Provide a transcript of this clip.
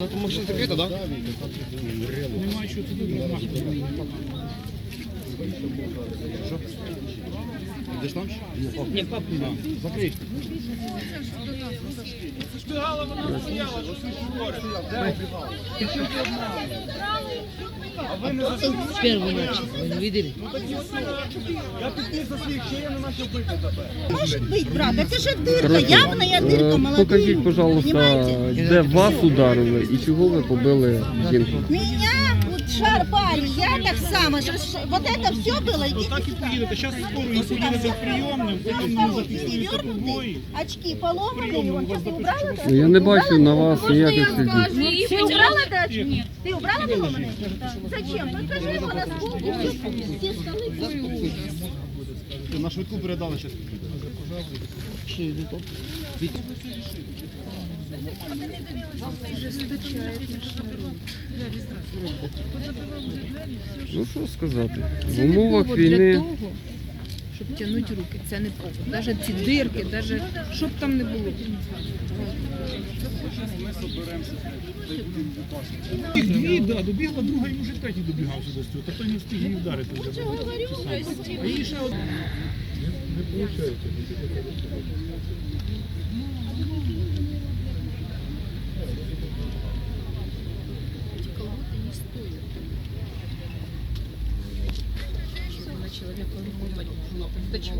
Машина закрита, так? Немає що туди нахуй. Йдеш там? Ні, папу. Закрий Первый начал, вы не видели? Может быть, брат, это же дырка, явная дырка, Е, молодые Покажіть, люди, пожалуйста, понимаете? де вас ударили і чого ви побили жінку? Меня вот шарпали, я так само, же, ш- вот это все было, Ну идите так і сюда. поїдете. Зараз скоро і поїдете в прийомну, Я потім второй зафіксуєте перевернутый, побої. очки поломанные, он сейчас ты убрала? Ну, Я не бачу на вас ніяких слідів. Ты убрала да, очки? Ты убрала поломанные? Зачем? Ну скажи его на скул, все столы На швидку передали зараз. Ну що сказати? В Це не умовах повод для війни того, щоб тягнути руки. Це не повод. Навіть ці дирки, навіть що б там не було. Їх дві, да, добігла, друга йому вже третій добігав сюди з цього, та той не встиг її вдарити. вже. А її ще одна. Щоб на чоловіка думати. До чого